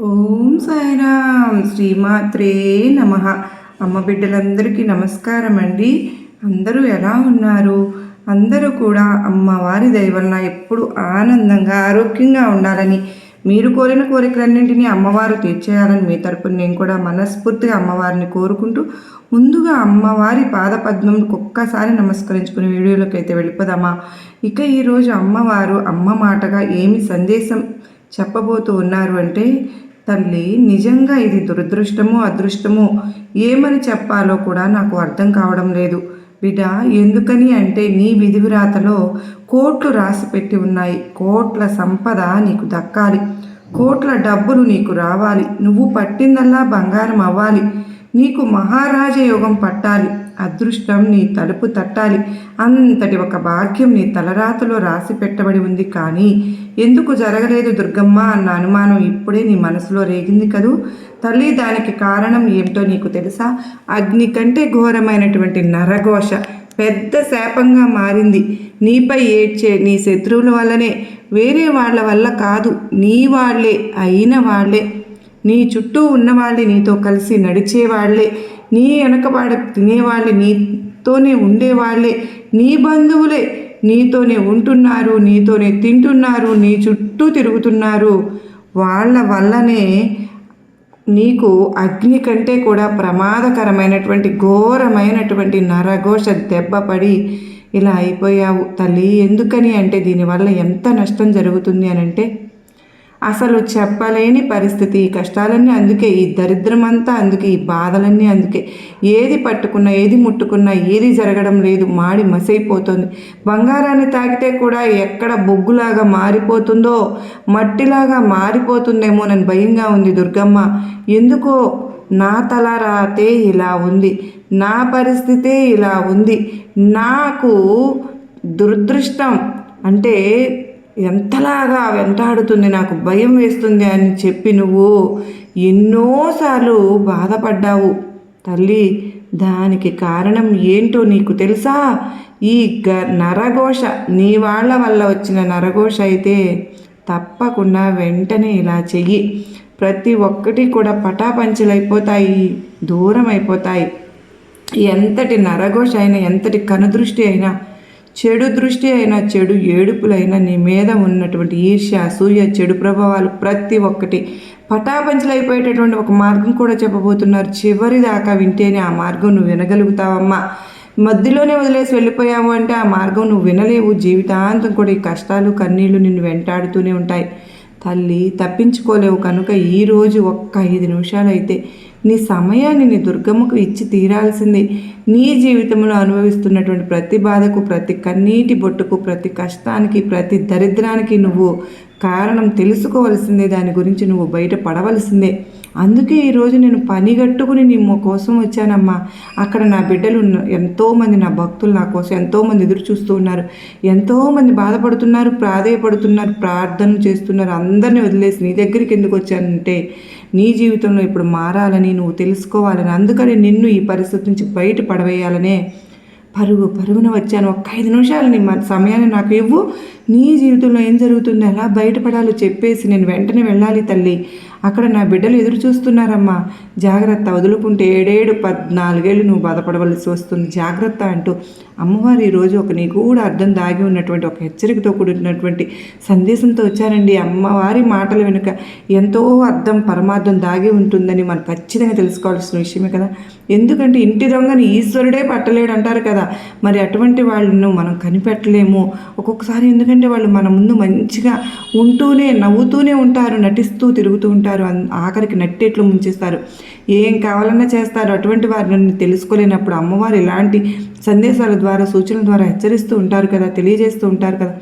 ఓం సాయిరామ్. శ్రీమాత్రే నమ. అమ్మ బిడ్డలందరికీ నమస్కారం అండి అందరూ ఎలా ఉన్నారు? అందరూ కూడా అమ్మవారి దయవలన ఎప్పుడు ఆనందంగా ఆరోగ్యంగా ఉండాలని మీరు కోరిన కోరికలన్నింటినీ అమ్మవారు తీర్చేయాలని మీ తరపున నేను కూడా మనస్ఫూర్తిగా అమ్మవారిని కోరుకుంటూ ముందుగా అమ్మవారి పాదపద్మంకి ఒక్కసారి నమస్కరించుకుని వీడియోలోకి అయితే వెళ్ళిపోదామా? ఇక ఈరోజు అమ్మవారు అమ్మ మాటగా ఏమి సందేశం చెప్పబోతూ ఉన్నారు అంటే తల్లి నిజంగా ఇది దురదృష్టమో అదృష్టమో ఏమని చెప్పాలో కూడా నాకు అర్థం కావడం లేదు. బిడ్డ ఎందుకని అంటే నీ విధివిరాతలో కోట్లు రాసి పెట్టి ఉన్నాయి. కోట్ల సంపద నీకు దక్కాలి. కోట్ల డబ్బులు నీకు రావాలి. నువ్వు పట్టిందల్లా బంగారం అవ్వాలి. నీకు మహారాజ యోగం పట్టాలి. అదృష్టం నీ తలుపు తట్టాలి. అంతటి ఒక భాగ్యం నీ తలరాతలో రాసి పెట్టబడి ఉంది కానీ ఎందుకు జరగలేదు దుర్గమ్మ అన్న అనుమానం ఇప్పుడే నీ మనసులో రేగింది కదూ? తల్లి దానికి కారణం ఏమిటో నీకు తెలుసా? అగ్ని కంటే ఘోరమైనటువంటి నరఘోష పెద్ద శాపంగా మారింది. నీపై ఏడ్చే నీ శత్రువుల వల్లనే వేరే వాళ్ళ వల్ల కాదు నీ వాళ్ళే అయిన వాళ్ళే. నీ చుట్టూ ఉన్నవాళ్ళే నీతో కలిసి నడిచేవాళ్ళే నీ వెనకబాడ తినేవాళ్ళే నీతోనే ఉండేవాళ్ళే నీ బంధువులే నీతోనే ఉంటున్నారు నీతోనే తింటున్నారు నీ చుట్టూ తిరుగుతున్నారు. వాళ్ళ వల్లనే నీకు అగ్ని కంటే కూడా ప్రమాదకరమైనటువంటి ఘోరమైనటువంటి నరఘోష దెబ్బపడి ఇలా అయిపోయావు తల్లి. ఎందుకని అంటే దీనివల్ల ఎంత నష్టం జరుగుతుంది అని అంటే అసలు చెప్పలేని పరిస్థితి. ఈ కష్టాలన్నీ అందుకే ఈ దరిద్రం అంతా అందుకే ఈ బాధలన్నీ అందుకే. ఏది పట్టుకున్నా ఏది ముట్టుకున్నా ఏది జరగడం లేదు. మాడి మసైపోతుంది. బంగారాన్ని తాకితే కూడా ఎక్కడ బొగ్గులాగా మారిపోతుందో మట్టిలాగా మారిపోతుందేమో నన్ను భయంగా ఉంది దుర్గమ్మ. ఎందుకో నా తల రాతే ఇలా ఉంది. నా పరిస్థితే ఇలా ఉంది. నాకు దురదృష్టం అంటే ఎంతలాగా వెంటాడుతుంది నాకు భయం వేస్తుంది అని చెప్పి నువ్వు ఎన్నోసార్లు బాధపడ్డావు. తల్లి దానికి కారణం ఏంటో నీకు తెలుసా? ఈ గ నరఘోష నీ వాళ్ళ వల్ల వచ్చిన నరఘోష అయితే తప్పకుండా వెంటనే ఇలా చెయ్యి. ప్రతి ఒక్కటి కూడా పటాపంచలైపోతాయి దూరం అయిపోతాయి ఎంతటి నరఘోష అయినా ఎంతటి కనుదృష్టి అయినా చెడు దృష్టి అయినా చెడు ఏడుపులైనా నీ మీద ఉన్నటువంటి ఈర్ష్య అసూయ చెడు ప్రభావాలు ప్రతి ఒక్కటి పటాపంచలైపోయేటటువంటి ఒక మార్గం కూడా చెప్పబోతున్నారు. చివరి దాకా వింటేనే ఆ మార్గం నువ్వు వినగలుగుతావమ్మా. మధ్యలోనే వదిలేసి వెళ్ళిపోయావు అంటే ఆ మార్గం నువ్వు వినలేవు. జీవితాంతం కూడా ఈ కష్టాలు కన్నీళ్ళు నిన్ను వెంటాడుతూనే ఉంటాయి. తల్లి తప్పించుకోలేవు కనుక ఈరోజు ఒక్క ఐదు నిమిషాలు అయితే నీ సమయాన్ని నీ దుర్గమ్మకు ఇచ్చి తీరాల్సింది. నీ జీవితంలో అనుభవిస్తున్నటువంటి ప్రతి బాధకు ప్రతి కన్నీటి బొట్టుకు ప్రతి కష్టానికి ప్రతి దరిద్రానికి నువ్వు కారణం తెలుసుకోవలసిందే. దాని గురించి నువ్వు బయట పడవలసిందే అందుకే ఈరోజు నేను పనిగట్టుకుని నీ కోసం వచ్చానమ్మా. అక్కడ నా బిడ్డలు ఎంతోమంది నా భక్తులు నా కోసం ఎంతోమంది ఎదురు చూస్తూ ఉన్నారు. ఎంతోమంది బాధపడుతున్నారు ప్రాధేయపడుతున్నారు ప్రార్థన చేస్తున్నారు. అందరినీ వదిలేసి నీ దగ్గరికి ఎందుకు వచ్చానంటే నీ జీవితంలో ఇప్పుడు మారాలని నువ్వు తెలుసుకోవాలని అందుకని నిన్ను ఈ పరిస్థితి నుంచి బయట పడవేయాలనే పరుగు పరుగున వచ్చాను. ఒక్క ఐదు నిమిషాలు నీ సమయాన్ని నాకు ఇవ్వు. నీ జీవితంలో ఏం జరుగుతుందో? ఎలా బయటపడాలో చెప్పేసి నేను వెంటనే వెళ్ళాలి తల్లి. అక్కడ నా బిడ్డలు ఎదురు చూస్తున్నారమ్మా. జాగ్రత్త వదులుకుంటే ఏడేడు పద్నాలుగేళ్ళు నువ్వు బాధపడవలసి వస్తుంది. జాగ్రత్త అంటూ అమ్మవారు ఈరోజు ఒక నిగూఢ అర్థం దాగి ఉన్నటువంటి ఒక హెచ్చరికతో కూడినటువంటి సందేశంతో వచ్చారండి. అమ్మవారి మాటల వెనుక ఎంతో అర్థం పరమార్థం దాగి ఉంటుందని మనం ఖచ్చితంగా తెలుసుకోవాల్సిన విషయమే కదా. ఎందుకంటే ఇంటి దొంగని ఈశ్వరుడే పట్టలేడు అంటారు కదా. మరి అటువంటి వాళ్ళను మనం కనిపెట్టలేము. ఒక్కొక్కసారి ఎందుకంటే వాళ్ళు మన ముందు మంచిగా ఉంటూనే నవ్వుతూనే ఉంటారు నటిస్తూ తిరుగుతూ ఉంటారు. ఆఖరికి నట్టేట్లు ముంచేస్తారు. ఏం కావాలన్నా చేస్తారు. అటువంటి వారిని తెలుసుకోలేనప్పుడు అమ్మవారు ఇలాంటి సందేశాల ద్వారా సూచనల ద్వారా హెచ్చరిస్తూ ఉంటారు కదా తెలియజేస్తూ ఉంటారు కదా.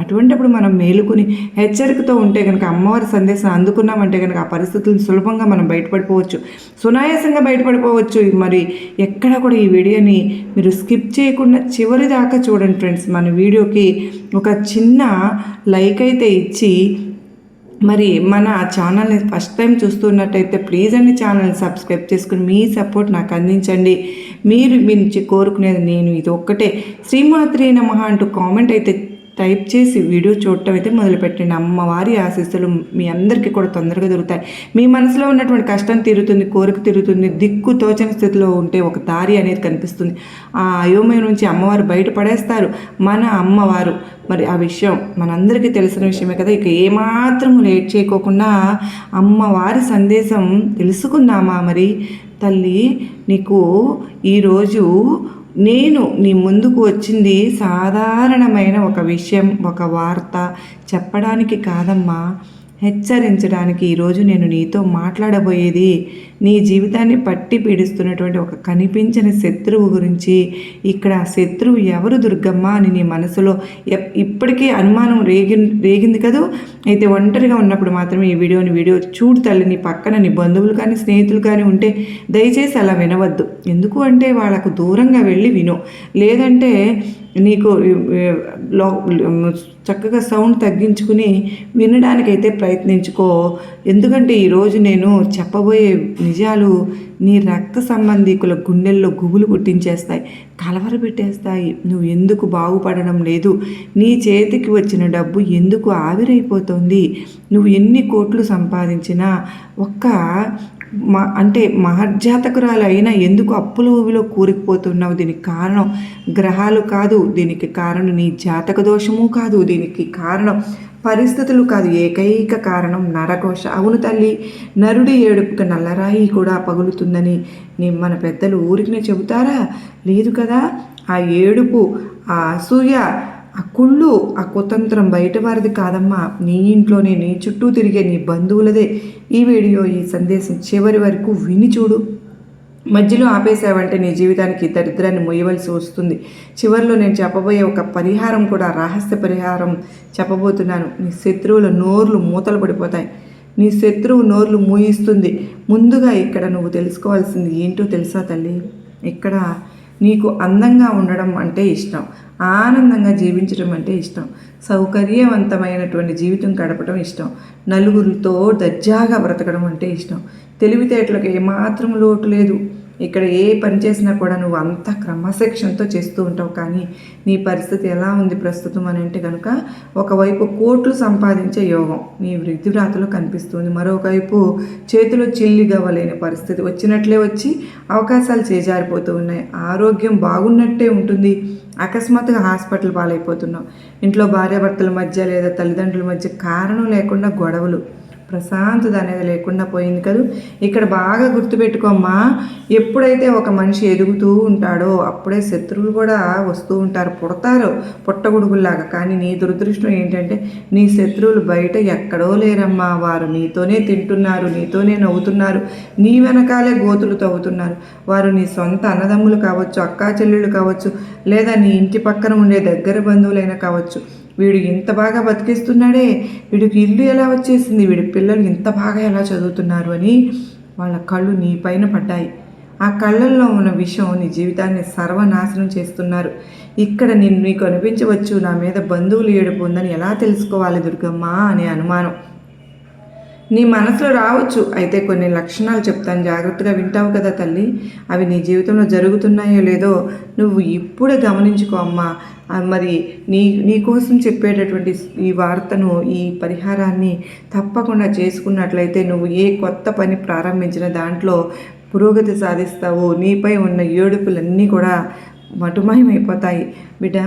అటువంటిప్పుడు మనం మేలుకుని హెచ్చరికతో ఉంటే కనుక అమ్మవారి సందేశం అందుకున్నామంటే కనుక ఆ పరిస్థితులను సులభంగా మనం బయటపడిపోవచ్చు. సునాయాసంగా బయటపడిపోవచ్చు. మరి ఎక్కడ కూడా ఈ వీడియోని మీరు స్కిప్ చేయకుండా చివరి దాకా చూడండి ఫ్రెండ్స్. మన వీడియోకి ఒక చిన్న లైక్ అయితే ఇచ్చి మరి మన ఛానల్ని ఫస్ట్ టైం చూస్తున్నట్టయితే ప్లీజ్ అండి ఛానల్ని సబ్స్క్రైబ్ చేసుకుని మీ సపోర్ట్ నాకు అందించండి. మీరు మీ నుంచి కోరుకునేది నేను ఇది ఒక్కటే. శ్రీమాత్రి నమ అంటూ కామెంట్ అయితే టైప్ చేసి వీడియో చూడటం అయితే మొదలుపెట్టండి. అమ్మవారి ఆశీస్సులు మీ అందరికీ కూడా తొందరగా దొరుకుతాయి. మీ మనసులో ఉన్నటువంటి కష్టం తీరుతుంది కోరిక తీరుతుంది దిక్కు తోచని స్థితిలో ఉంటే ఒక దారి అనేది కనిపిస్తుంది. ఆ అయోమయం నుంచి అమ్మవారు బయటపడేస్తారు. మన అమ్మవారు. మరి ఆ విషయం మనందరికీ తెలిసిన విషయమే కదా. ఇక ఏమాత్రం లేట్ చేయకోకుండా అమ్మవారి సందేశం తెలుసుకుందామా మరి? తల్లి నీకు ఈరోజు నేను నీ ముందుకు వచ్చింది సాధారణమైన ఒక విషయం ఒక వార్త చెప్పడానికి కాదమ్మా. హెచ్చరించడానికి ఈరోజు నేను నీతో మాట్లాడబోయేది నీ జీవితాన్ని పట్టి పీడిస్తున్నటువంటి ఒక కనిపించని శత్రువు గురించి ఇక్కడ ఆ శత్రువు ఎవరు దుర్గమ్మ అని నీ మనసులో ఎప్- ఇప్పటికీ అనుమానం రేగి రేగింది కదూ? అయితే ఒంటరిగా ఉన్నప్పుడు మాత్రమే ఈ వీడియోని వీడియో చూడు తల్లి నీ పక్కన నీ బంధువులు కానీ స్నేహితులు కానీ ఉంటే దయచేసి అలా వినవద్దు. ఎందుకు అంటే వాళ్ళకు దూరంగా వెళ్ళి విను. లేదంటే నీకు లో చక్కగా సౌండ్ తగ్గించుకుని వినడానికైతే ప్రయత్నించుకో. ఎందుకంటే ఈరోజు నేను చెప్పబోయే నిజాలు నీ రక్త సంబంధికుల గుండెల్లో గుబులు పుట్టించేస్తాయి కలవరపెట్టేస్తాయి నువ్వు ఎందుకు బాగుపడడం లేదు? నీ చేతికి వచ్చిన డబ్బు ఎందుకు ఆవిరైపోతుంది? నువ్వు ఎన్ని కోట్లు సంపాదించినా ఒక్క మా అంటే మహర్జాతకురాలు అయినా ఎందుకు అప్పుల ఊబిలో కూరుకుపోతున్నావు? దీనికి కారణం గ్రహాలు కాదు దీనికి కారణం నీ జాతక దోషము కాదు దీనికి కారణం పరిస్థితులు కాదు. ఏకైక కారణం నరఘోష అవును తల్లి నరుడి ఏడుపుకి నల్లరాయి కూడా పగులుతుందని నీ మన పెద్దలు ఊరికినే చెబుతారా? లేదు కదా? ఆ ఏడుపు ఆ అసూయ ఆ కుళ్ళు ఆ కుతంత్రం బయట వారిది కాదమ్మా. నీ ఇంట్లోనే నీ చుట్టూ తిరిగే నీ బంధువులదే. ఈ వీడియో ఈ సందేశం చివరి వరకు విని చూడు. మధ్యలో ఆపేసావంటే నీ జీవితానికి దరిద్రాన్ని మొయ్యవలసి వస్తుంది. చివరిలో నేను చెప్పబోయే ఒక పరిహారం కూడా రహస్య పరిహారం చెప్పబోతున్నాను. నీ శత్రువుల నోర్లు మూతలు పడిపోతాయి. నీ శత్రువు నోర్లు మూయిస్తుంది. ముందుగా ఇక్కడ నువ్వు తెలుసుకోవాల్సింది ఏంటో తెలుసా తల్లి? ఇక్కడ నీకు అందంగా ఉండడం అంటే ఇష్టం. ఆనందంగా జీవించడం అంటే ఇష్టం. సౌకర్యవంతమైనటువంటి జీవితం గడపడం ఇష్టం. నలుగురితో దర్జాగా బ్రతకడం అంటే ఇష్టం. తెలివితేటలకు ఏమాత్రం లోటు లేదు. ఇక్కడ ఏ పని చేసినా కూడా నువ్వు అంత క్రమశిక్షణతో చేస్తూ ఉంటావు. కానీ నీ పరిస్థితి ఎలా ఉంది ప్రస్తుతం అని అంటే కనుక ఒకవైపు కోట్లు సంపాదించే యోగం నీ వృద్ధిరాతలో కనిపిస్తుంది. మరొకవైపు చేతిలో చిల్లిగవ్వలేని పరిస్థితి వచ్చినట్లే వచ్చి అవకాశాలు చేజారిపోతూ ఉన్నాయి. ఆరోగ్యం బాగున్నట్టే ఉంటుంది. అకస్మాత్తుగా హాస్పిటల్ పాలైపోతున్నావు. ఇంట్లో భార్యాభర్తల మధ్య లేదా తల్లిదండ్రుల మధ్య కారణం లేకుండా గొడవలు. ప్రశాంతత అనేది లేకుండా పోయింది కదూ. ఇక్కడ బాగా గుర్తుపెట్టుకోమ్మా ఎప్పుడైతే ఒక మనిషి ఎదుగుతూ ఉంటాడో అప్పుడే శత్రువులు కూడా వస్తూ ఉంటారు పుడతారు పుట్టగొడుగుల్లాగా కానీ నీ దురదృష్టం ఏంటంటే నీ శత్రువులు బయట ఎక్కడో లేరమ్మా. వారు నీతోనే తింటున్నారు నీతోనే నవ్వుతున్నారు నీ వెనకాలే గోతులు తవ్వుతున్నారు. వారు నీ సొంత అన్నదమ్ములు కావచ్చు అక్కా చెల్లెళ్ళు కావచ్చు లేదా నీ ఇంటి పక్కన ఉండే దగ్గర బంధువులైనా కావచ్చు. వీడు ఇంత బాగా బతికిస్తున్నాడే వీడికి ఇల్లు ఎలా వచ్చేసింది వీడి పిల్లలు ఇంత బాగా ఎలా చదువుతున్నారు అని వాళ్ళ కళ్ళు నీ పైన పడ్డాయి. ఆ కళ్ళల్లో ఉన్న విషయం నీ జీవితాన్ని సర్వనాశనం చేస్తున్నారు. ఇక్కడ నేను నీకు అనిపించవచ్చు నా మీద బంధువులు ఏడుపు ఉందని ఎలా తెలుసుకోవాలి దుర్గమ్మ అనే అనుమానం. నీ మనసులో రావచ్చు. అయితే కొన్ని లక్షణాలు చెప్తాను. జాగ్రత్తగా వింటావు కదా తల్లి. అవి నీ జీవితంలో జరుగుతున్నాయో లేదో నువ్వు ఇప్పుడే గమనించుకో అమ్మా. మరి నీ నీ కోసం చెప్పేటటువంటి ఈ వార్తను ఈ పరిహారాన్ని తప్పకుండా చేసుకున్నట్లయితే నువ్వు ఏ కొత్త పని ప్రారంభించిన దాంట్లో పురోగతి సాధిస్తావు నీపై ఉన్న ఏడుపులన్నీ కూడా మటుమయమైపోతాయి. బిడ్డ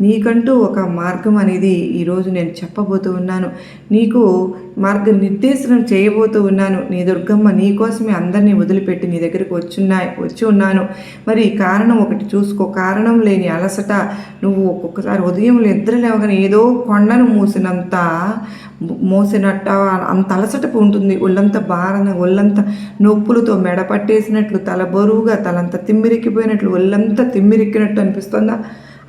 నీకంటూ ఒక మార్గం అనేది ఈరోజు నేను చెప్పబోతూ ఉన్నాను. నీకు మార్గ నిర్దేశనం చేయబోతూ ఉన్నాను. నీ దుర్గమ్మ నీ కోసమే అందరినీ వదిలిపెట్టి నీ దగ్గరికి వచ్చున్నా వచ్చి ఉన్నాను. మరి కారణం ఒకటి చూసుకో. కారణం లేని అలసట నువ్వు ఒక్కొక్కసారి ఉదయం నిద్ర లేవగానే ఏదో కొండను మూసినంత మోసినట్ట అంత అలసట ఉంటుంది. ఒళ్ళంతా భారంగా ఒళ్ళంతా నొప్పులతో మెడ పట్టేసినట్లు తల బరువుగా తలంతా తిమ్మిరిక్కిపోయినట్లు ఒళ్ళంతా తిమ్మిరిక్కినట్టు అనిపిస్తుందా?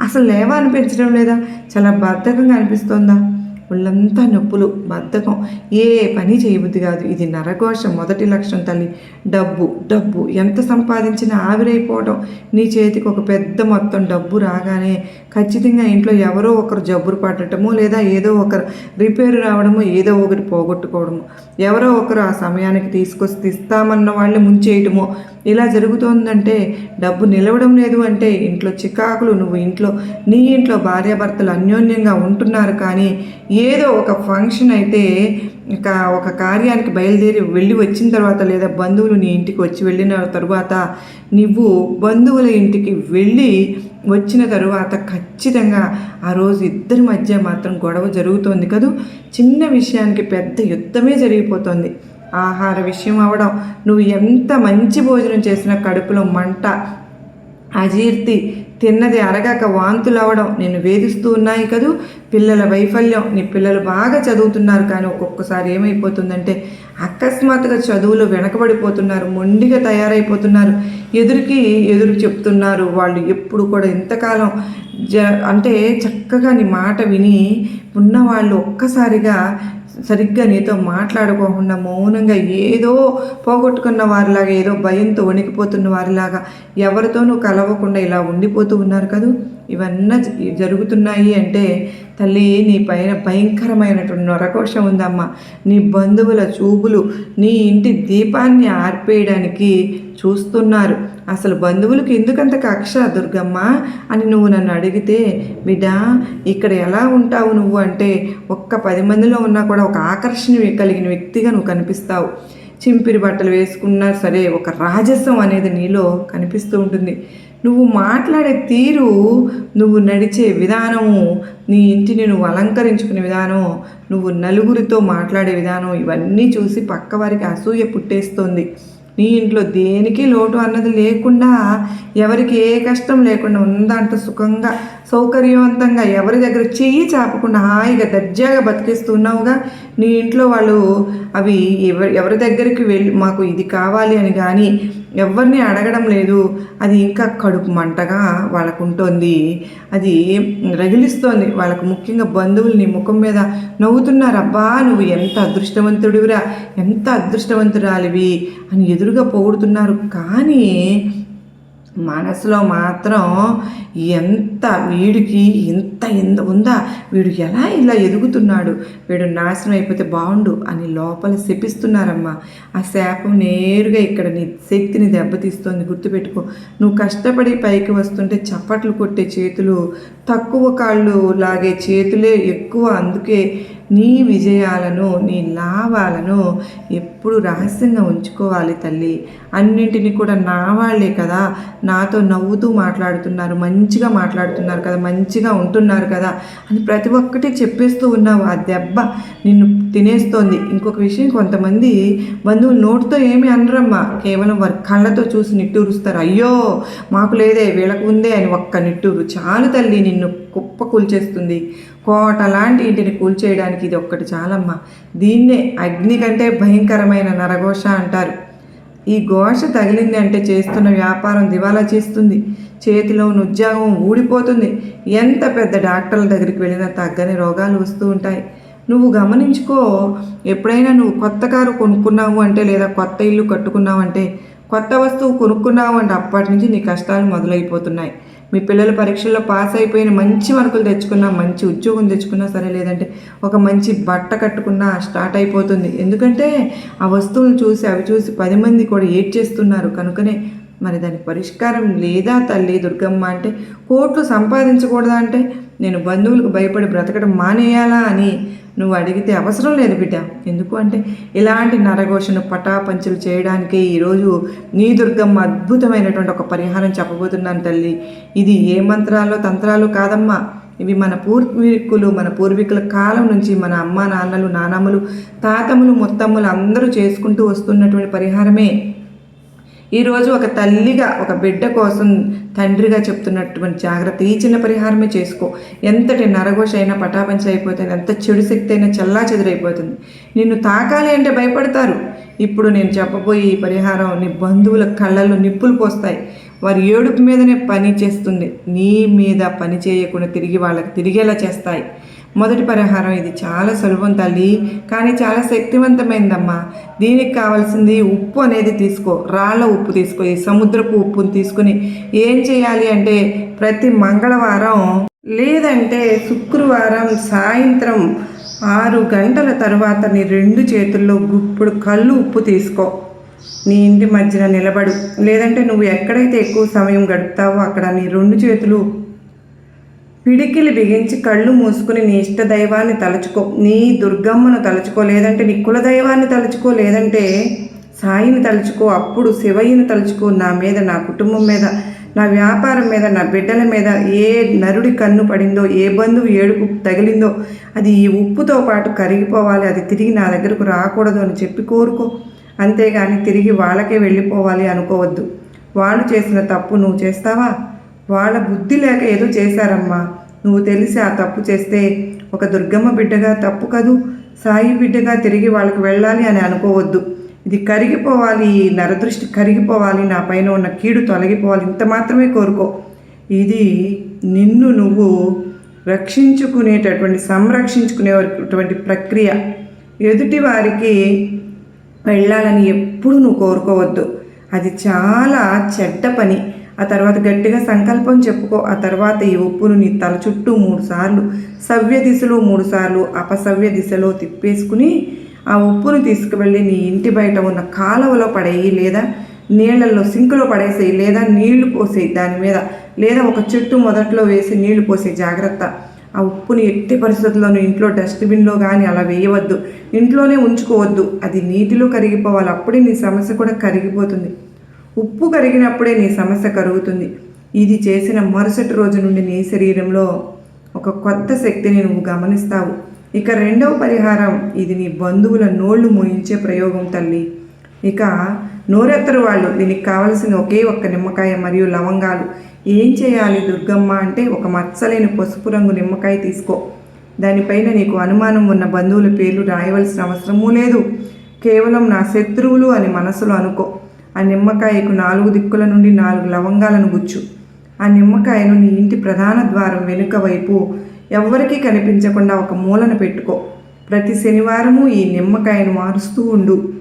అసలు లేవా అనిపించడం లేదా? చాలా బద్ధకంగా అనిపిస్తోందా? ఒళ్ళంతా నొప్పులు బద్ధకం. ఏ పని చేయబుద్ధి కాదు. ఇది నరఘోషం మొదటి లక్షణం తల్లి. డబ్బు డబ్బు. ఎంత సంపాదించినా ఆవిరైపోవడం. నీ చేతికి ఒక పెద్ద మొత్తం డబ్బు రాగానే ఖచ్చితంగా ఇంట్లో ఎవరో ఒకరు జబ్బులు పడటము లేదా ఏదో ఒకరు రిపేర్ రావడము ఏదో ఒకటి పోగొట్టుకోవడము ఎవరో ఒకరు ఆ సమయానికి తీసుకొచ్చి ఇస్తామన్న వాళ్ళని ముంచేయటము. ఇలా జరుగుతోందంటే డబ్బు నిలవడం లేదు అంటే ఇంట్లో చికాకులు నువ్వు ఇంట్లో నీ ఇంట్లో భార్యాభర్తలు అన్యోన్యంగా ఉంటున్నారు కానీ ఏదో ఒక ఫంక్షన్ అయితే ఇక ఒక కార్యానికి బయలుదేరి వెళ్ళి వచ్చిన తర్వాత లేదా బంధువులు నీ ఇంటికి వచ్చి వెళ్ళిన తర్వాత నువ్వు బంధువుల ఇంటికి వెళ్ళి వచ్చిన తరువాత ఖచ్చితంగా ఆ రోజు ఇద్దరి మధ్య మాత్రం గొడవ జరుగుతోంది కదూ? చిన్న విషయానికి పెద్ద యుద్ధమే జరిగిపోతుంది. ఆహార విషయం అవడం నువ్వు ఎంత మంచి భోజనం చేసినా కడుపులో మంట అజీర్తి తిన్నది అరగాక వాంతులు అవడం నేను వేధిస్తూ ఉన్నాయి కదూ? పిల్లల వైఫల్యం నీ పిల్లలు బాగా చదువుతున్నారు కానీ ఒక్కొక్కసారి ఏమైపోతుందంటే అకస్మాత్తుగా చదువులు వెనకబడిపోతున్నారు మొండిగా తయారైపోతున్నారు. ఎదురుకి ఎదురు చెప్తున్నారు వాళ్ళు ఎప్పుడు కూడా ఇంతకాలం జ అంటే చక్కగా నీ మాట విని ఉన్నవాళ్ళు ఒక్కసారిగా సరిగ్గా నీతో మాట్లాడుకోకుండా మౌనంగా ఏదో పోగొట్టుకున్న వారిలాగా ఏదో భయంతో వణికిపోతున్న వారిలాగా ఎవరితోనూ కలవకుండా ఇలా ఉండిపోతూ ఉన్నారు కదూ? ఇవన్నీ జరుగుతున్నాయి అంటే తల్లి నీ పైన భయంకరమైనటువంటి నొరకోశం ఉందమ్మా. నీ బంధువుల చూపులు నీ ఇంటి దీపాన్ని ఆర్పేయడానికి చూస్తున్నారు. అసలు బంధువులకు ఎందుకంత కక్ష దుర్గమ్మ అని నువ్వు నన్ను అడిగితే బిడ్డ ఇక్కడ ఎలా ఉంటావు నువ్వు? అంటే ఒక్క పది మందిలో ఉన్నా కూడా ఒక ఆకర్షణ కలిగిన వ్యక్తిగా నువ్వు కనిపిస్తావు. చింపిరి బట్టలు వేసుకున్నా సరే ఒక రాజసం అనేది నీలో కనిపిస్తూ ఉంటుంది. నువ్వు మాట్లాడే తీరు నువ్వు నడిచే విధానము నీ ఇంటిని నువ్వు అలంకరించుకునే విధానం నువ్వు నలుగురితో మాట్లాడే విధానం ఇవన్నీ చూసి పక్కవారికి అసూయ పుట్టేస్తుంది. నీ ఇంట్లో దేనికి లోటు అన్నది లేకుండా ఎవరికి ఏ కష్టం లేకుండా ఉందంటూ సుఖంగా సౌకర్యవంతంగా ఎవరి దగ్గర చెయ్యి చాపకుండా హాయిగా దర్జాగా బతికిస్తున్నావుగా? నీ ఇంట్లో వాళ్ళు అవి ఎవరి ఎవరి దగ్గరికి వెళ్ళి మాకు ఇది కావాలి అని కానీ ఎవరిని అడగడం లేదు. అది ఇంకా కడుపు మంటగా వాళ్ళకు ఉంటుంది అది రగిలిస్తోంది. వాళ్ళకు ముఖ్యంగా బంధువులు నీ ముఖం మీద నవ్వుతున్నారు అబ్బా నువ్వు ఎంత అదృష్టవంతుడివిరా ఎంత అదృష్టవంతురాలివి అని ఎదురుగా పొగుడుతున్నారు. కానీ మనసులో మాత్రం ఎంత వీడికి ఇంత ఎంత ఉందా? వీడు ఎలా ఇలా ఎదుగుతున్నాడు? వీడు నాశనం అయిపోతే బాగుండు అని లోపల శపిస్తున్నారమ్మా. ఆ శాపం నేరుగా ఇక్కడ నీ శక్తిని దెబ్బతీస్తోంది. గుర్తుపెట్టుకో. నువ్వు కష్టపడి పైకి వస్తుంటే చప్పట్లు కొట్టే చేతులు తక్కువ కాళ్ళు లాగే చేతులే ఎక్కువ. అందుకే నీ విజయాలను నీ లాభాలను ఎప్పుడు రహస్యంగా ఉంచుకోవాలి తల్లి. అన్నింటినీ కూడా నా వాళ్ళే కదా. నాతో నవ్వుతూ మాట్లాడుతున్నారు మంచిగా మాట్లాడుతున్నారు కదా మంచిగా ఉంటున్నారు కదా అని ప్రతి ఒక్కటి చెప్పేస్తూ ఉన్నావు. ఆ దెబ్బ నిన్ను తినేస్తోంది. ఇంకొక విషయం కొంతమంది బంధువులు నోటితో ఏమి అనరమ్మా. కేవలం వారి కళ్ళతో చూసి నిట్టూరుస్తారు. అయ్యో మాకు లేదే వీళ్ళకు ఉందే అని ఒక్క నిట్టూరు. చాలు తల్లి నిన్ను కుప్ప కూల్చేస్తుంది. కోట లాంటి ఇంటిని కూల్చేయడానికి ఇది ఒక్కటి చాలమ్మా. దీన్నే అగ్ని కంటే భయంకరమైన నరఘోష అంటారు. ఈ ఘోష తగిలింది అంటే చేస్తున్న వ్యాపారం దివాలా చేస్తుంది. చేతిలో ఉన్న ఉద్యోగం ఊడిపోతుంది. ఎంత పెద్ద డాక్టర్ల దగ్గరికి వెళ్ళినా తగ్గని రోగాలు వస్తూ ఉంటాయి. నువ్వు గమనించుకో ఎప్పుడైనా నువ్వు కొత్త కారు కొనుక్కున్నావు అంటే లేదా కొత్త ఇల్లు కట్టుకున్నావు అంటే కొత్త వస్తువు కొనుక్కున్నావు అంటే అప్పటి నుంచి నీ కష్టాలు మొదలైపోతున్నాయి. మీ పిల్లల పరీక్షల్లో పాస్ అయిపోయిన మంచి మార్కులు తెచ్చుకున్నా మంచి ఉద్యోగం తెచ్చుకున్నా సరే లేదంటే ఒక మంచి బట్ట కట్టుకున్నా స్టార్ట్ అయిపోతుంది. ఎందుకంటే ఆ వస్తువులు చూసి అవి చూసి పది మంది కూడా ఏడ్ చేస్తున్నారు. కనుకనే మరి దానికి పరిష్కారం లేదా తల్లి దుర్గమ్మ అంటే కోట్లు సంపాదించకూడదా అంటే నేను బంధువులకు భయపడి బ్రతకడం మానేయాలా అని నువ్వు అడిగితే అవసరం లేదు బిడ్డ. ఎందుకు అంటే ఇలాంటి నరఘోషను పటాపంచులు చేయడానికే ఈరోజు నీ దుర్గమ్మ అద్భుతమైనటువంటి ఒక పరిహారం చెప్పబోతున్నాను తల్లి. ఇది ఏ మంత్రాలు తంత్రాలు కాదమ్మా. ఇవి మన పూర్వీకులు మన పూర్వీకుల కాలం నుంచి మన అమ్మ నాన్నలు నానమ్మలు తాతమ్మలు మొత్తములు అందరూ చేసుకుంటూ వస్తున్నటువంటి పరిహారమే. ఈరోజు ఒక తల్లిగా ఒక బిడ్డ కోసం తండ్రిగా చెప్తున్నటువంటి జాగ్రత్త ఈ చిన్న పరిహారమే చేసుకో. ఎంతటి నరఘోష అయినా పటాపంచ అయిపోతుంది ఎంత చెడు శక్తి అయినా చల్లా చెదిరైపోతుంది. నిన్ను తాకాలి అంటే భయపడతారు. ఇప్పుడు నేను చెప్పబోయే ఈ పరిహారం నీ బంధువుల కళ్ళల్లో నిప్పులు పోస్తాయి. వారి ఏడుపు మీదనే పని చేస్తుంది. నీ మీద పని చేయకుండా తిరిగి వాళ్ళకి తిరిగేలా చేస్తాయి. మొదటి పరిహారం ఇది. చాలా సులభం తల్లి. కానీ చాలా శక్తివంతమైందమ్మా. దీనికి కావాల్సింది ఉప్పు అనేది తీసుకో. రాళ్ళ ఉప్పు తీసుకో. ఈ సముద్రపు ఉప్పుని తీసుకుని ఏం చేయాలి అంటే ప్రతి మంగళవారం లేదంటే శుక్రవారం సాయంత్రం ఆరు గంటల తర్వాత నీ రెండు చేతుల్లో గుప్పుడు కళ్ళు ఉప్పు తీసుకో. నీ ఇంటి మధ్యన నిలబడు. లేదంటే నువ్వు ఎక్కడైతే ఎక్కువ సమయం గడుపుతావో అక్కడ నీ రెండు చేతులు పిడికిలి బిగించి కళ్ళు మూసుకుని నీ ఇష్ట దైవాన్ని తలుచుకో నీ దుర్గమ్మను తలుచుకో లేదంటే నీ కుల దైవాన్ని తలుచుకో లేదంటే సాయిని తలుచుకో అప్పుడు శివయ్యని తలుచుకో నా మీద నా కుటుంబం మీద నా వ్యాపారం మీద నా బిడ్డల మీద ఏ నరుడి కన్ను పడిందో ఏ బంధువు ఏడుపు తగిలిందో అది ఈ ఉప్పుతో పాటు కరిగిపోవాలి అది తిరిగి నా దగ్గరకు రాకూడదు అని చెప్పి కోరుకో. అంతేగాని తిరిగి వాళ్ళకే వెళ్ళిపోవాలి అనుకోవద్దు. వాళ్ళు చేసిన తప్పు నువ్వు చేస్తావా? వాళ్ళ బుద్ధి లేక ఏదో చేశారమ్మా. నువ్వు తెలిసి ఆ తప్పు చేస్తే ఒక దుర్గమ్మ బిడ్డగా తప్పు కదూ సాయి బిడ్డగా తిరిగి వాళ్ళకి వెళ్ళాలి అని అనుకోవద్దు. ఇది కరిగిపోవాలి ఈ నరదృష్టి కరిగిపోవాలి నా పైన ఉన్న కీడు తొలగిపోవాలి ఇంత మాత్రమే కోరుకో. ఇది నిన్ను నువ్వు రక్షించుకునేటటువంటి సంరక్షించుకునేటువంటి ప్రక్రియ. ఎదుటి వారికి వెళ్ళాలని ఎప్పుడు నువ్వు కోరుకోవద్దు. అది చాలా చెడ్డ పని. ఆ తర్వాత గట్టిగా సంకల్పం చెప్పుకో. ఆ తర్వాత ఈ ఉప్పును నీ తల చుట్టూ మూడుసార్లు సవ్య దిశలో మూడుసార్లు అపసవ్య దిశలో తిప్పేసుకుని ఆ ఉప్పును తీసుకువెళ్ళి నీ ఇంటి బయట ఉన్న కాలువలో పడేయి లేదా నీళ్ళల్లో సింకులో పడేసేయి లేదా నీళ్ళు పోసేయి దాని మీద లేదా ఒక చెట్టు మొదట్లో వేసి నీళ్ళు పోసే జాగ్రత్త. ఆ ఉప్పుని ఎట్టి పరిస్థితుల్లోనూ ఇంట్లో డస్ట్బిన్లో కానీ అలా వేయవద్దు. ఇంట్లోనే ఉంచుకోవద్దు. అది నీటిలో కరిగిపోవాలి. అప్పుడే నీ సమస్య కూడా కరిగిపోతుంది. ఉప్పు కరిగినప్పుడే నీ సమస్య కరుగుతుంది. ఇది చేసిన మరుసటి రోజు నుండి నీ శరీరంలో ఒక కొత్త శక్తిని నువ్వు గమనిస్తావు. ఇక రెండవ పరిహారం ఇది నీ బంధువుల నోళ్ళు మోయించే ప్రయోగం తల్లి. ఇక నోరెత్తరు వాళ్ళు దీనికి కావలసిన ఒకే ఒక్క నిమ్మకాయ మరియు లవంగాలు. ఏం చేయాలి దుర్గమ్మ అంటే ఒక మచ్చలేని పసుపు రంగు నిమ్మకాయ తీసుకో. దానిపైన నీకు అనుమానం ఉన్న బంధువుల పేర్లు రాయవలసిన అవసరమూ లేదు. కేవలం నా శత్రువులు అని మనసులో అనుకో. ఆ నిమ్మకాయకు నాలుగు దిక్కుల నుండి నాలుగు లవంగాలను గుచ్చు. ఆ నిమ్మకాయను నీ ఇంటి ప్రధాన ద్వారం వెనుక వైపు ఎవ్వరికీ కనిపించకుండా ఒక మూలన పెట్టుకో. ప్రతి శనివారము ఈ నిమ్మకాయను మారుస్తూ ఉండు.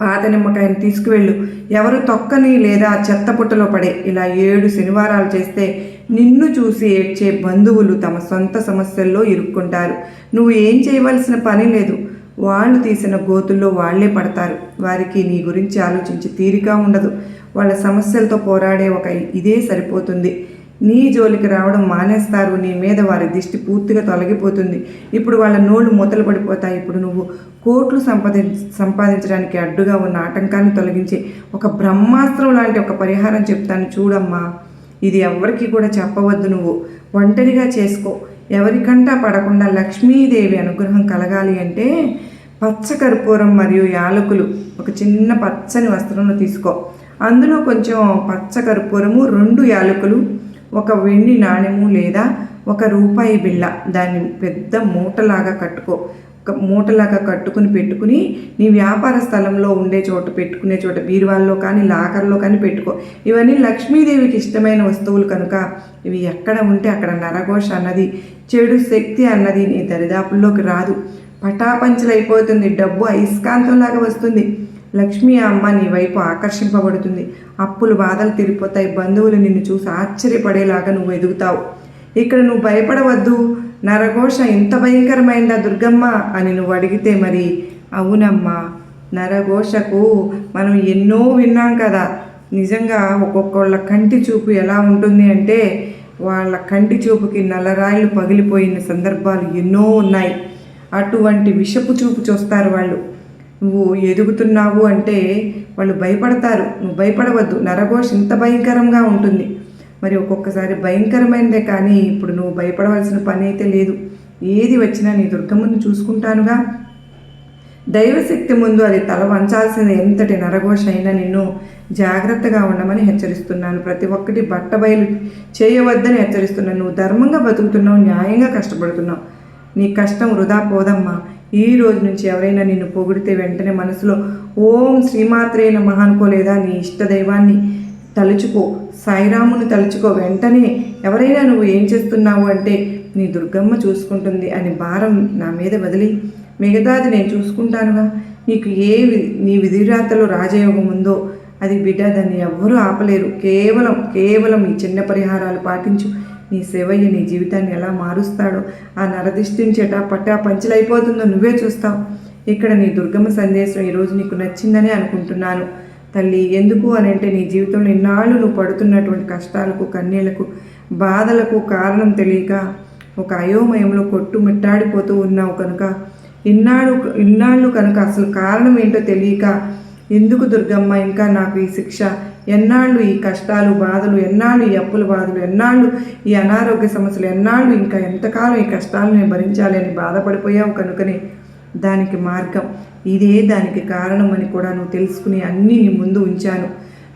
పాత నిమ్మకాయను తీసుకువెళ్ళు. ఎవరు తొక్కని లేదా చెత్త పుట్టలో పడే ఇలా ఏడు శనివారాలు చేస్తే నిన్ను చూసి ఏడ్చే బంధువులు తమ సొంత సమస్యల్లో ఇరుక్కుంటారు. నువ్వు ఏం చేయవలసిన పని లేదు. వాళ్ళు తీసిన గోతుల్లో వాళ్ళే పడతారు. వారికి నీ గురించి ఆలోచించి తీరిక ఉండదు. వాళ్ళ సమస్యలతో పోరాడే ఒక ఇదే సరిపోతుంది. నీ జోలికి రావడం మానేస్తారు. నీ మీద వారి దిష్టి పూర్తిగా తొలగిపోతుంది. ఇప్పుడు వాళ్ళ నోళ్ళు మూతలు పడిపోతాయి. ఇప్పుడు నువ్వు కోట్లు సంపాది సంపాదించడానికి అడ్డుగా ఉన్న ఆటంకాన్ని తొలగించే ఒక బ్రహ్మాస్త్రం లాంటి ఒక పరిహారం చెప్తాను చూడమ్మా. ఇది ఎవరికి కూడా చెప్పవద్దు నువ్వు. ఒంటరిగా చేసుకో. ఎవరికంటా పడకుండా లక్ష్మీదేవి అనుగ్రహం కలగాలి అంటే పచ్చకర్పూరం మరియు యాలకులు. ఒక చిన్న పచ్చని వస్త్రంలో తీసుకో. అందులో కొంచెం పచ్చకర్పూరము రెండు యాలకులు ఒక వెండి నాణెము లేదా ఒక రూపాయి బిళ్ళ. దాన్ని పెద్ద మూటలాగా కట్టుకో. ఒక మూటలాగా కట్టుకుని పెట్టుకుని నీ వ్యాపార స్థలంలో ఉండే చోట పెట్టుకునే చోట బీరువాల్లో కానీ లాకర్లో కానీ పెట్టుకో. ఇవన్నీ లక్ష్మీదేవికి ఇష్టమైన వస్తువులు కనుక ఇవి ఎక్కడ ఉంటే అక్కడ నరఘోష అన్నది చెడు శక్తి అన్నది నీ దరిదాపుల్లోకి రాదు. పటాపంచలైపోతుంది. డబ్బు అయస్కాంతంలాగా వస్తుంది. లక్ష్మీ అమ్మ నీ వైపు ఆకర్షింపబడుతుంది. అప్పులు బాధలు తీరిపోతాయి. బంధువులు నిన్ను చూసి ఆశ్చర్యపడేలాగా నువ్వు ఎదుగుతావు. ఇక్కడ నువ్వు భయపడవద్దు. నరఘోష ఇంత భయంకరమైందా దుర్గమ్మ? అని నువ్వు అడిగితే మరి అవునమ్మా నరఘోషకు మనం ఎన్నో విన్నాం కదా. నిజంగా ఒక్కొక్కళ్ళ కంటి చూపు ఎలా ఉంటుంది అంటే వాళ్ళ కంటి చూపుకి నల్లరాయిలు పగిలిపోయిన సందర్భాలు ఎన్నో ఉన్నాయి. అటువంటి విషపు చూపు చూస్తారు వాళ్ళు. నువ్వు ఎదుగుతున్నావు అంటే వాళ్ళు భయపడతారు. నువ్వు భయపడవద్దు. నరఘోష ఇంత భయంకరంగా ఉంటుంది. మరి ఒక్కొక్కసారి భయంకరమైనదే కానీ ఇప్పుడు నువ్వు భయపడవలసిన పని అయితే లేదు. ఏది వచ్చినా నీ దుర్గమ్మను చూసుకుంటానుగా. దైవశక్తి ముందు అది తల వంచాల్సిన ఎంతటి నరఘోష అయినా నిన్ను జాగ్రత్తగా ఉండమని హెచ్చరిస్తున్నాను. ప్రతి ఒక్కటి బట్ట బయలు చేయవద్దని హెచ్చరిస్తున్నాను. నువ్వు ధర్మంగా బతుకుతున్నావు న్యాయంగా కష్టపడుతున్నావు. నీ కష్టం వృధా పోదమ్మా. ఈ రోజు నుంచి ఎవరైనా నిన్ను పొగిడితే వెంటనే మనసులో ఓం శ్రీమాత్రే నమః అనుకోలేదా నీ ఇష్ట దైవాన్ని? తలుచుకో సాయిరాముని తలుచుకో వెంటనే. ఎవరైనా నువ్వు ఏం చేస్తున్నావు అంటే నీ దుర్గమ్మ చూసుకుంటుంది అని భారం నా మీద వదిలి. మిగతాది నేను చూసుకుంటానుగా. నీకు ఏ నీ విధిరాతలో రాజయోగం ఉందో అది బిడ్డ దాన్ని ఎవ్వరూ ఆపలేరు. కేవలం కేవలం ఈ చిన్న పరిహారాలు పాటించు. నీ శివయ్య నీ జీవితాన్ని ఎలా మారుస్తాడో ఆ నరదిష్టించేట పట్టా పంచలైపోతుందో నువ్వే చూస్తావు. ఇక్కడ నీ దుర్గమ్మ సందేశం ఈరోజు నీకు నచ్చిందనే అనుకుంటున్నాను. తల్లి ఎందుకు అని అంటే నీ జీవితంలో ఇన్నాళ్ళు నువ్వు పడుతున్నటువంటి కష్టాలకు కన్నీళ్ళకు బాధలకు కారణం తెలియక ఒక అయోమయంలో కొట్టుమిట్టాడిపోతూ ఉన్నావు కనుక ఇన్నాళ్ళు ఇన్నాళ్ళు కనుక అసలు కారణం ఏంటో తెలియక ఎందుకు దుర్గమ్మ? ఇంకా నాకు ఈ శిక్ష. ఎన్నాళ్ళు ఈ కష్టాలు బాధలు ఎన్నాళ్ళు ఈ అప్పుల బాధలు ఎన్నాళ్ళు ఈ అనారోగ్య సమస్యలు ఎన్నాళ్ళు ఇంకా ఎంతకాలం ఈ కష్టాలు నేను భరించాలి అని బాధపడిపోయావు కనుకనే? దానికి మార్గం. ఇదే దానికి కారణం అని కూడా నువ్వు తెలుసుకుని అన్నీ నీ ముందు ఉంచాను.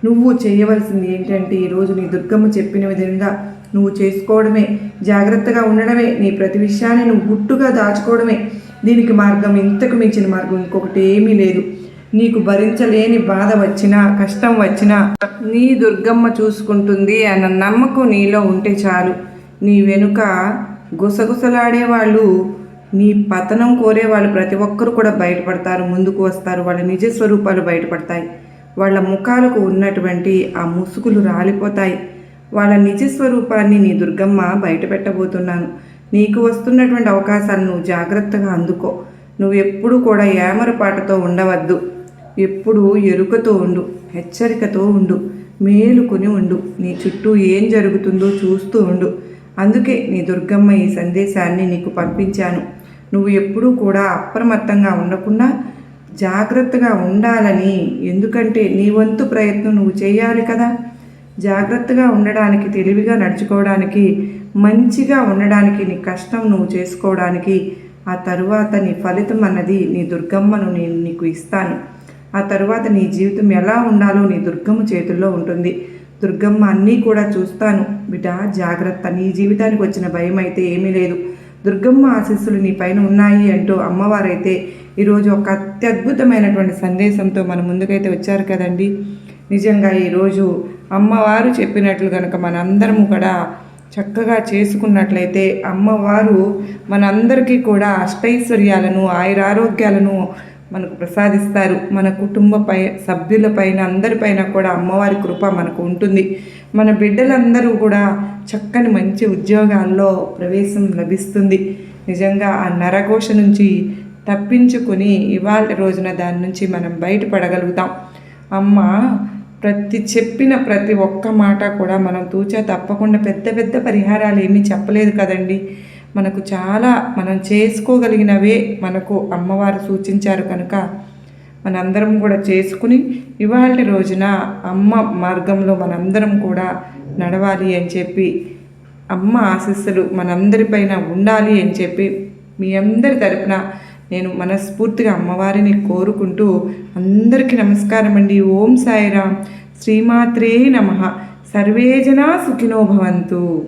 నువ్వు చేయవలసింది ఏంటంటే ఈరోజు నీ దుర్గమ్మ చెప్పిన విధంగా నువ్వు చేసుకోవడమే. జాగ్రత్తగా ఉండడమే. నీ ప్రతి విషయాన్ని నువ్వు గుట్టుగా దాచుకోవడమే. దీనికి మార్గం ఇంతకు మించిన మార్గం ఇంకొకటి ఏమీ లేదు. నీకు భరించలేని బాధ వచ్చినా కష్టం వచ్చినా నీ దుర్గమ్మ చూసుకుంటుంది అన్న నమ్మకం నీలో ఉంటే చాలు. నీ వెనుక గుసగుసలాడే వాళ్ళు నీ పతనం కోరే వాళ్ళు ప్రతి ఒక్కరు కూడా బయటపడతారు ముందుకు వస్తారు. వాళ్ళ నిజ స్వరూపాలు బయటపడతాయి. వాళ్ళ ముఖాలకు ఉన్నటువంటి ఆ ముసుగులు రాలిపోతాయి. వాళ్ళ నిజ స్వరూపాన్ని నీ దుర్గమ్మ బయట పెట్టబోతున్నాను నీకు వస్తున్నటువంటి అవకాశాలను జాగ్రత్తగా అందుకో. నువ్వు ఎప్పుడు కూడా ఏమరపాటుతో ఉండవద్దు. ఎప్పుడు ఎరుకతో ఉండు హెచ్చరికతో ఉండు మేలుకొని ఉండు. నీ చుట్టూ ఏం జరుగుతుందో చూస్తూ ఉండు. అందుకే నీ దుర్గమ్మ ఈ సందేశాన్ని నీకు పంపించాను. నువ్వు ఎప్పుడూ కూడా అప్రమత్తంగా ఉండకుండా జాగ్రత్తగా ఉండాలని. ఎందుకంటే నీ వంతు ప్రయత్నం నువ్వు చేయాలి కదా. జాగ్రత్తగా ఉండడానికి తెలివిగా నడుచుకోవడానికి మంచిగా ఉండడానికి నీ కష్టం నువ్వు చేసుకోవడానికి ఆ తరువాత నీ ఫలితం అన్నది నీ దుర్గమ్మను నేను నీకు ఇస్తాను. ఆ తరువాత నీ జీవితం ఎలా ఉండాలో నీ దుర్గమ్మ చేతుల్లో ఉంటుంది. దుర్గమ్మ అన్నీ కూడా చూస్తాను. బిడ్డ జాగ్రత్త. నీ జీవితానికి వచ్చిన భయం అయితే ఏమీ లేదు. దుర్గమ్మ ఆశీస్సులు నీ పైన ఉన్నాయి అంటూ అమ్మవారైతే ఈరోజు ఒక అత్యద్భుతమైనటువంటి సందేశంతో మన ముందుకైతే వచ్చారు కదండి. నిజంగా ఈరోజు అమ్మవారు చెప్పినట్లు కనుక మనందరము కూడా చక్కగా చేసుకున్నట్లయితే అమ్మవారు మనందరికీ కూడా అష్టైశ్వర్యాలను ఆయురారోగ్యాలను మనకు ప్రసాదిస్తారు. మన కుటుంబ పై సభ్యులపైన అందరిపైన కూడా అమ్మవారి కృప మనకు ఉంటుంది. మన బిడ్డలందరూ కూడా చక్కని మంచి ఉద్యోగాల్లో ప్రవేశం లభిస్తుంది. నిజంగా ఆ నరఘోష నుంచి తప్పించుకుని ఇవాళ రోజున దాని నుంచి మనం బయటపడగలుగుతాం. అమ్మ ప్రతి చెప్పిన ప్రతి ఒక్క మాట కూడా మనం తూచా తప్పకుండా పెద్ద పెద్ద పరిహారాలు ఏమీ చెప్పలేదు కదండి. మనకు చాలా మనం చేసుకోగలిగినవే మనకు అమ్మవారు సూచించారు కనుక మనందరం కూడా చేసుకుని ఇవాళ రోజున అమ్మ మార్గంలో మనందరం కూడా నడవాలి అని చెప్పి అమ్మ ఆశస్సులు మనందరిపైన ఉండాలి అని చెప్పి మీ అందరి తరపున నేను మనస్ఫూర్తిగా అమ్మవారిని కోరుకుంటూ అందరికీ నమస్కారం అండి. ఓం సాయిరామ్. శ్రీమాత్రే నమ. సర్వేజనా సుఖినో భవంతు.